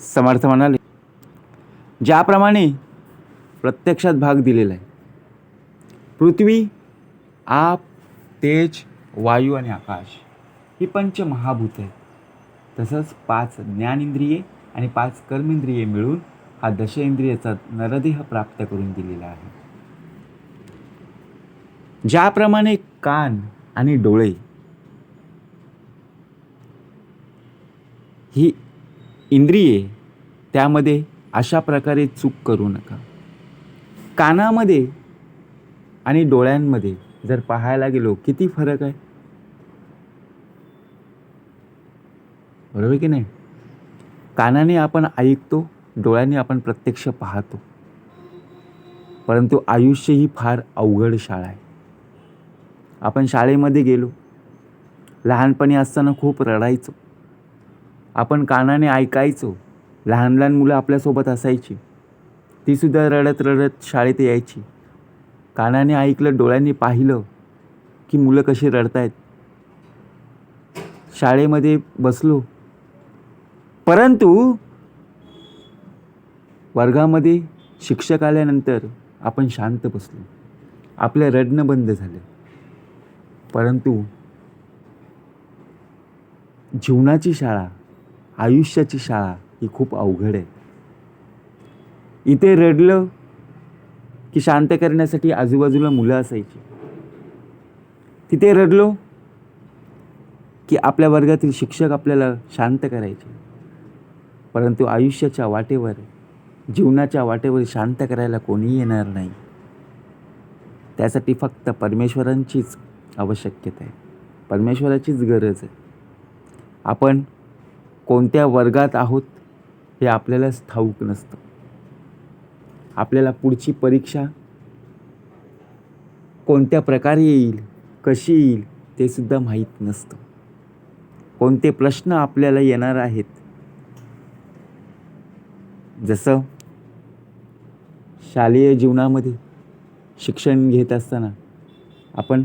समर्थ म्हणाले ज्याप्रमाणे प्रत्यक्षात भाग दिलेला आहे पृथ्वी आप तेज वायू आणि आकाश ही पंचमहाभूत आहे तसंच पाच ज्ञानेंद्रिये आणि पाच कर्मेंद्रिये मिळून हा दशेंद्रियाचा नरदेह प्राप्त करून दिलेला आहे. ज्याप्रमाणे कान आणि डोळे ही इंद्रिये त्यामध्ये अशा प्रकारे चूक करू नका. कानामध्ये आणि डोळ्यांमध्ये जर पाहायला गेलो किती फरक आहे? बरोबर की नाही? कानाने आपण ऐकतो डोळ्याने आपण प्रत्यक्ष पाहतो. परंतु आयुष्य ही फार अवघड शाळा आहे. आपण शाळेमध्ये गेलो लहानपणी असताना खूप रडायचो. आपण कानाने ऐकायचो. लहान लहान मुलं आपल्यासोबत असायची. तीसुद्धा रडत रडत शाळेत यायची. कानाने ऐकलं डोळ्यांनी पाहिलं की मुलं कशी रडतायत. शाळेमध्ये बसलो. परंतु वर्गामध्ये शिक्षक आल्यानंतर आपण शांत बसलो. आपलं रडणं बंद झालं. परंतु जीवनाची शाळा आयुष्याची शाळा ही खूप अवघड आहे. इथे रडलं की शांत करण्यासाठी आजूबाजूला मुलं असायची. तिथे रडलो की आपल्या वर्गातील शिक्षक आपल्याला शांत करायचे. परंतु आयुष्याच्या वाटेवर जीवनाच्या वाटेवर शांत करायला कोणीही येणार नाही. त्यासाठी फक्त परमेश्वरांचीच आवश्यकता आहे. परमेश्वराचीच गरज आहे. आपण कोणत्या वर्गात आहोत हे आपल्यालाच ठाऊक नसतं. आपल्याला पुढची परीक्षा कोणत्या प्रकारे येईल कशी येईल ते सुद्धा माहीत नसतं. कोणते प्रश्न आपल्याला येणार आहेत जसं शालेय जीवनामध्ये शिक्षण घेत असताना आपण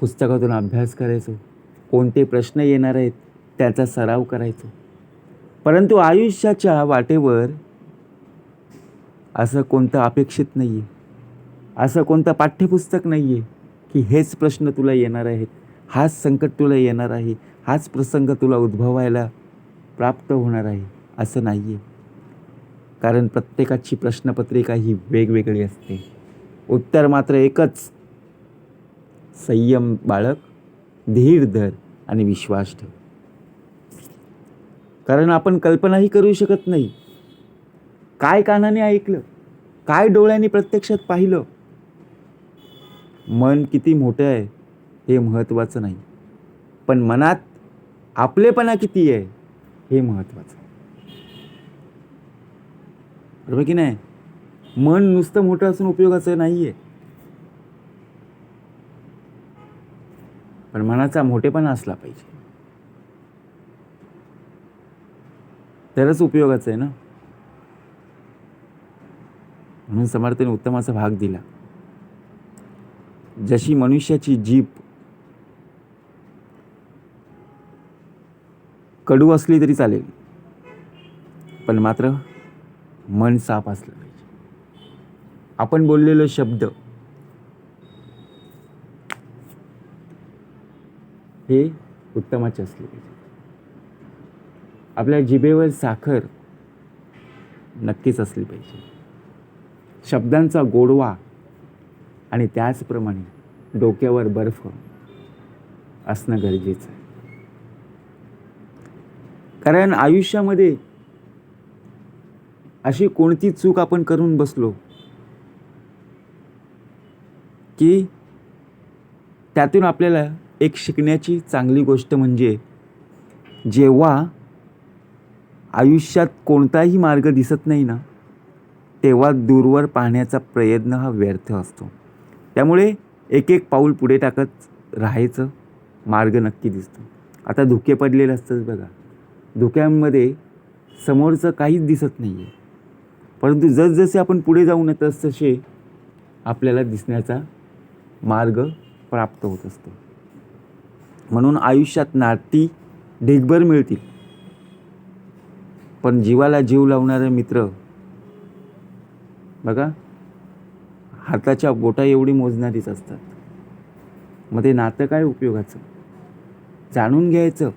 पुस्तकातून अभ्यास करायचो कोणते प्रश्न येणार आहेत त्याचा सराव करायचो. परंतु आयुष्याच्या वाटेवर असं कोणतं अपेक्षित नाही आहे असं कोणतं पाठ्यपुस्तक नाही आहे की हेच प्रश्न तुला येणार आहेत हाच संकट तुला येणार आहे हाच प्रसंग तुला उद्भवायला प्राप्त होणार आहे असं नाही आहे कारण प्रत्येकाची प्रश्नपत्रिका ही वेगवेगळी असते. उत्तर मात्र एकच. संयम बाळक धीर धर आणि विश्वास ठेव. कारण आपण कल्पनाही करू शकत नाही. काय कानाने ऐकलं? काय डोळ्यांनी प्रत्यक्षात पाहिलं? मन किती मोठं आहे हे महत्त्वाचं नाही. पण मनात आपलेपणा किती आहे हे महत्त्वाचं बरोबर की नाही? मन नुसतं मोठं असून उपयोगाचं नाही आहे पण मनाचा मोठेपणा असला पाहिजे. तरच उपयोगाचं आहे ना? म्हणून समर्थाने उत्तमाचा भाग दिला. जशी मनुष्याची जीभ कडू असली तरी चालेल पण मात्र मन साफ असलं पाहिजे. आपण बोललेलो शब्द हे उत्तमाचे असले पाहिजे. आपल्या जिभेवर साखर नक्कीच असली पाहिजे. शब्दांचा गोडवा आणि त्याचप्रमाणे डोक्यावर बर्फ असणं गरजेचं आहे. कारण आयुष्यामध्ये अशी कोणती चूक आपण करून बसलो की त्यातून आपल्याला एक शिकण्याची चांगली गोष्ट म्हणजे जेव्हा आयुष्यात कोणताही मार्ग दिसत नाही ना तेव्हा दूरवर पाहण्याचा प्रयत्न हा व्यर्थ असतो. त्यामुळे एक एक पाऊल पुढे टाकत राहायचं मार्ग नक्की दिसतो. आता धुके पडलेले असतात बघा. धुक्यांमध्ये समोरचं काहीच दिसत नाही आहे परंतु जसजसे आपण पुढे जाऊ नये तसतसे आपल्याला दिसण्याचा मार्ग प्राप्त होत असतो. म्हणून आयुष्यात नाती ढेगभर मिळतील. पण जीवाला जीव लावणारे मित्र बघा हाताच्या बोटा एवढी मोजणारीच असतात. मग ते नातं काय उपयोगाचं? जाणून घ्यायचं.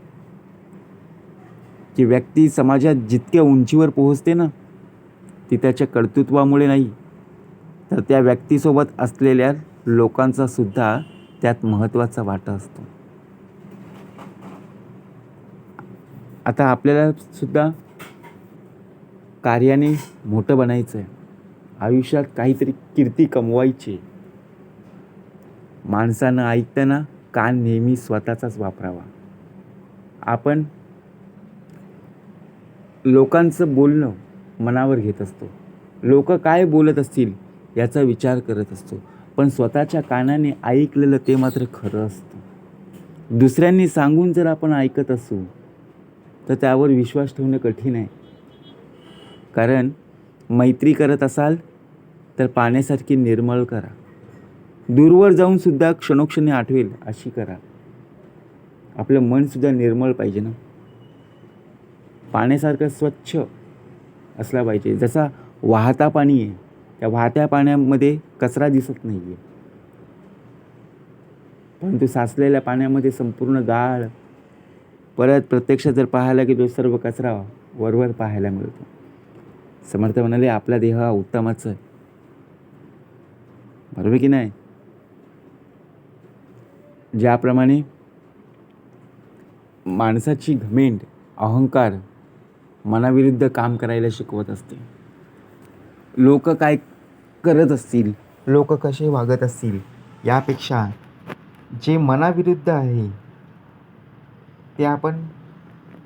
की व्यक्ती समाजात जितक्या उंचीवर पोहोचते ना ती त्याच्या कर्तृत्वामुळे नाही तर त्या व्यक्तीसोबत असलेल्या लोकांचा सुद्धा त्यात महत्त्वाचा वाटा असतो. आता आपल्याला सुद्धा कार्याने मोठं बनायचं आहे आयुष्यात काहीतरी कीर्ती कमवायची. माणसानं ऐकताना कान नेहमी स्वतःचाच वापरावा. आपण लोकांचं बोलणं मनावर घेत असतो. लोक काय बोलत असतील याचा विचार करत असतो. पण स्वतःच्या कानाने ऐकलेलं ते मात्र खरं असतं. दुसऱ्यांनी सांगून जर आपण ऐकत असू तर त्यावर विश्वास ठेवणं कठीण आहे. कारण मैत्री करत असाल तर पाण्यासारखी निर्मळ करा. दूरवर जाऊन सुद्धा क्षणोक्षणी आठवेल अशी करा. आपलं मनसुद्धा निर्मळ पाहिजे ना? पाण्यासारखं स्वच्छ असला पाहिजे. जसा वाहता पाणी आहे त्या वाहत्या पाण्यामध्ये कचरा दिसत नाही आहे परंतु साचलेल्या पाण्यामध्ये संपूर्ण गाळ परत प्रत्यक्षात जर पाहायला गेलो सर्व कचरा वरवर पाहायला मिळतो. समर्थ म्हणाले आपला देह हा उत्तमच आहे. बरोबर की नाही? ज्याप्रमाणे माणसाची घमेंड अहंकार मनाविरुद्ध काम करायला शिकवत असते. लोक काय करत असतील? लोक कसे वागत असतील? यापेक्षा जे मनाविरुद्ध आहे ते आपण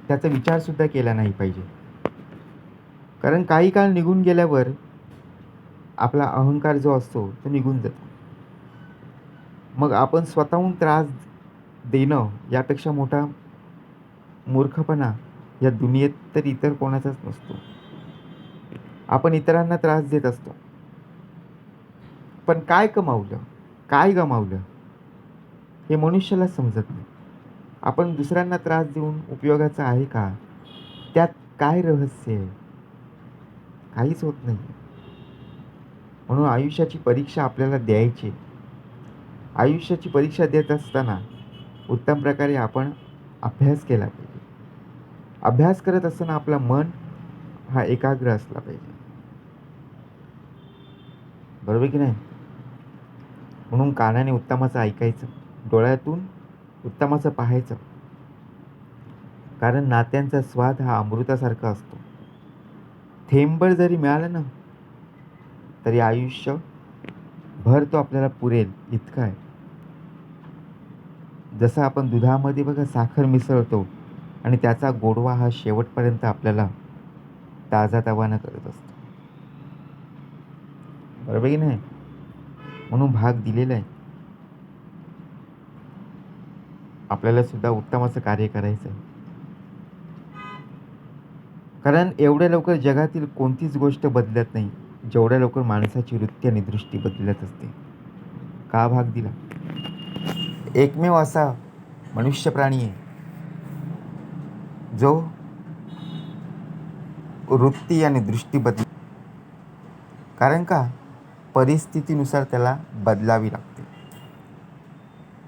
त्याचा विचारसुद्धा केला नाही पाहिजे. कारण काही काळ निघून गेल्यावर आपला अहंकार जो असतो तो निघून जातो. मग आपण स्वतःहून त्रास देणं यापेक्षा मोठा मूर्खपणा या दुनियेत तर इतर कोणाचाच नसतो. आपण इतरांना त्रास देत असतो. पण काय कमावलं काय गमावलं? हे मनुष्याला समजत नाही. आपण दुसऱ्यांना त्रास देऊन उपयोगाचं आहे का? त्यात काय रहस्य आहे? काहीच होत नाही. म्हणून आयुष्याची परीक्षा आपल्याला द्यायची. आयुष्याची परीक्षा देत असताना उत्तम प्रकारे आपण अभ्यास केला पाहिजे. अभ्यास करत असताना आपलं मन हा एकाग्र असला पाहिजे. बरोबर की नाही? म्हणून कानाने उत्तमाचं ऐकायचं डोळ्यातून उत्तमाचं पाहायचं. कारण नात्यांचा स्वाद हा अमृतासारखा असतो. थेंबभर जरी मिळालं ना तरी आयुष्य भर तो आपल्याला पुरेल इतकं आहे. जसं आपण दुधामध्ये बघा साखर मिसळतो आणि त्याचा गोडवा हा शेवटपर्यंत आपल्याला ताजा तवाना करत असतो. बरोबर की नाही? म्हणून भाग दिलेला आहे. आपल्याला सुद्धा उत्तम असं कार्य करायचं आहे. कारण एवढ्या लवकर जगातील कोणतीच गोष्ट बदलत नाही. जेवढ्या लवकर माणसाची वृत्ती आणि दृष्टी बदलत असते. का भाग दिला? एकमेव असा मनुष्य प्राणी आहे. जो वृत्ती आणि दृष्टी बदल कारण का? परिस्थितीनुसार त्याला बदलावी लागते.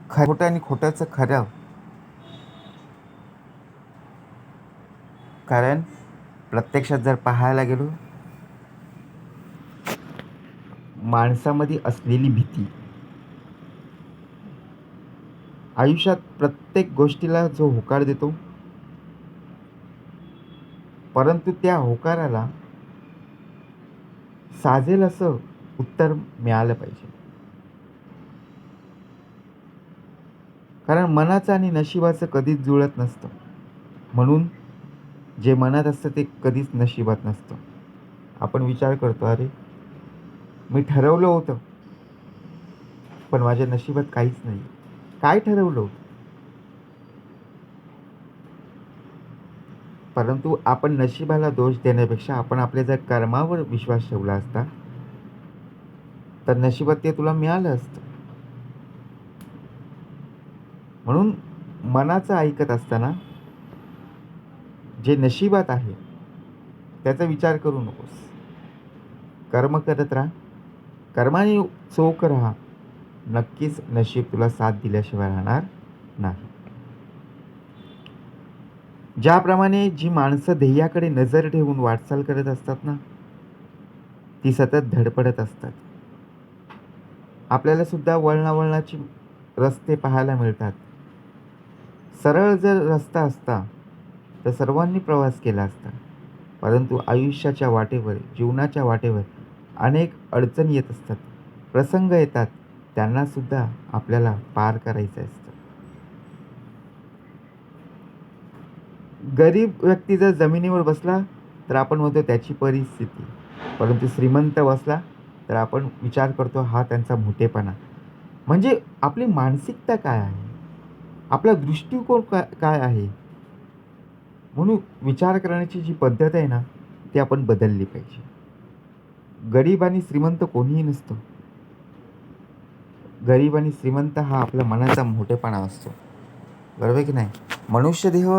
ख खोटं आणि खोट्याचं खरं. कारण प्रत्यक्षात जर पाहायला गेलो माणसामध्ये असलेली भीती आयुष्यात प्रत्येक गोष्टीला जो होकार देतो परंतु त्या होकाराला साजेल असं उत्तर मिळालं पाहिजे. कारण मनाचं आणि नशिबाचं कधीच जुळत नसतं. म्हणून जे मनात असतं ते कधीच नशिबात नसतं. आपण विचार करतो अरे मी ठरवलं होतं पण माझ्या नशिबात काहीच नाही. काय ठरवलं होतं? परंतु आपण नशिबाला दोष देण्यापेक्षा आपण आपल्या जर कर्मावर विश्वास ठेवला असता तर नशिबात ते तुला मिळालं असतं. म्हणून मनाचं ऐकत असताना जे नशिबात आहे त्याचा विचार करू नकोस. कर्म करत राहा. कर्माने चोख राहा. नक्कीच नशीब तुला साथ दिल्याशिवाय राहणार नाही. ज्याप्रमाणे जी माणसं ध्येयाकडे नजर ठेवून वाटचाल करत असतात ना ती सतत धडपडत असतात. आपल्याला सुद्धा वळणावळणाची रस्ते पाहायला मिळतात. सरळ जर रस्ता असता तर सर्वांनी प्रवास केला असता. परंतु आयुष्याच्या वाटेवर जीवनाच्या वाटेवर अनेक अडचणी येत असतात. प्रसंग येतात. त्यांनासुद्धा आपल्याला पार करायचं असतं. गरीब व्यक्ती जर जमिनीवर बसला तर आपण म्हणतो त्याची परिस्थिती. परंतु श्रीमंत बसला तर आपण विचार करतो हा त्यांचा मोठेपणा. म्हणजे आपली मानसिकता काय आहे? आपला दृष्टिकोन का काय आहे? म्हणून विचार करण्याची जी पद्धत आहे ना ती आपण बदलली पाहिजे. गरीब आणि श्रीमंत कोणीही नसतो. गरीब आणि श्रीमंत हा आपल्या मनाचा मोठेपणा असतो. बरोबर की नाही? मनुष्यदेह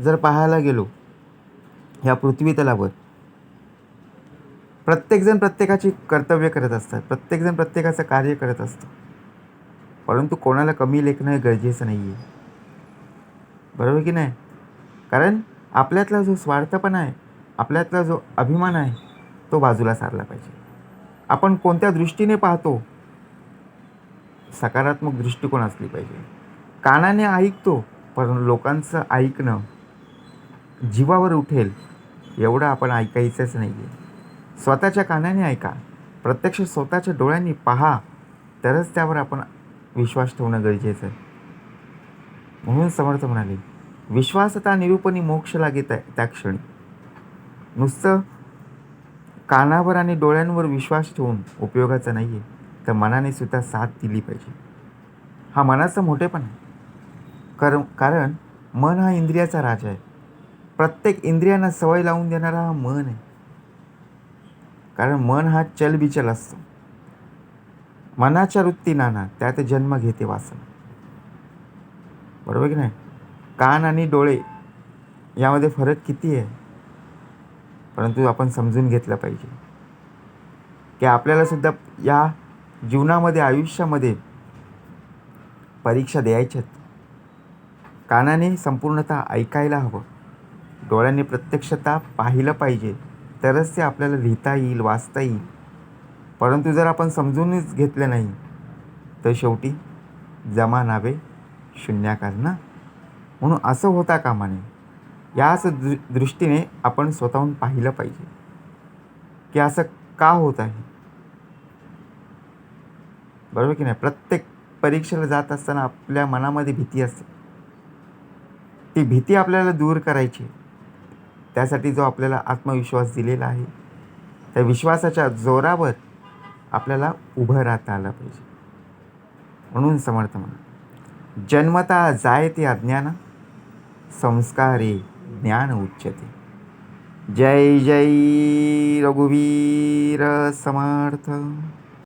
जर पाहायला गेलो ह्या पृथ्वीतलावर प्रत्येकजण प्रत्येकाची कर्तव्य करत असतात. प्रत्येकजण प्रत्येकाचं कार्य करत असतं. परंतु कोणाला कमी लेखणं हे गरजेचं नाही आहे बरोबर की नाही? कारण आपल्यातला जो स्वार्थपणा आहे आपल्यातला जो अभिमान आहे तो बाजूला सारला पाहिजे. आपण कोणत्या दृष्टीने पाहतो सकारात्मक दृष्टिकोन असली पाहिजे. कानाने ऐकतो पण लोकांचं ऐकणं जीवावर उठेल एवढं आपण ऐकायचंच नाही आहे स्वतःच्या कानाने ऐका. प्रत्यक्ष स्वतःच्या डोळ्यांनी पहा तरच त्यावर आपण विश्वास ठेवणं गरजेचं आहे. म्हणून समर्थ म्हणाले विश्वासता निरूपणी मोक्ष घेत आहे त्या क्षणी. नुसतं कानावर आणि डोळ्यांवर विश्वास ठेवून उपयोगाचा नाही आहे तर मनाने सुद्धा साथ दिली पाहिजे. हा मनाचा मोठेपणा आहे. कर कारण मन हा इंद्रियाचा राजा आहे. प्रत्येक इंद्रियांना सवय लावून देणारा हा मन आहे. कारण मन हा चलबिचल असतो. मनाच्या वृत्ती नाना त्यात जन्म घेते वासना. बरोबर की नाही? कान आणि डोळे यामध्ये फरक किती आहे? परंतु आपण समजून घेतलं पाहिजे. की आपल्याला सुद्धा या जीवनामध्ये आयुष्यामध्ये परीक्षा द्यायच्यात कानाने संपूर्णतः ऐकायला हवं. डोळ्यांनी प्रत्यक्षता पाहिलं पाहिजे. तरच ते आपल्याला लिहिता येईल वाचता येईल. परंतु जर आपण समजूनच घेतलं नाही तर शेवटी जमा नावे शून्याकार ना म्हणून असं होता कामा नये याच दृ दृष्टीने आपण स्वतःहून पाहिलं पाहिजे. की असं का होत आहे? बरोबर की नाही? प्रत्येक परीक्षेला जात असताना आपल्या मनामध्ये भीती असते. ती भीती आपल्याला दूर करायची त्यासाठी जो आपल्याला आत्मविश्वास दिलेला आहे त्या विश्वासाच्या जोरावर आपल्याला उभं राहता आलं पाहिजे. म्हणून समर्थ म्हणा. जन्मता जायते अज्ञान. संस्कारे ज्ञान उच्यते। जय जय रघुवीर समर्थ।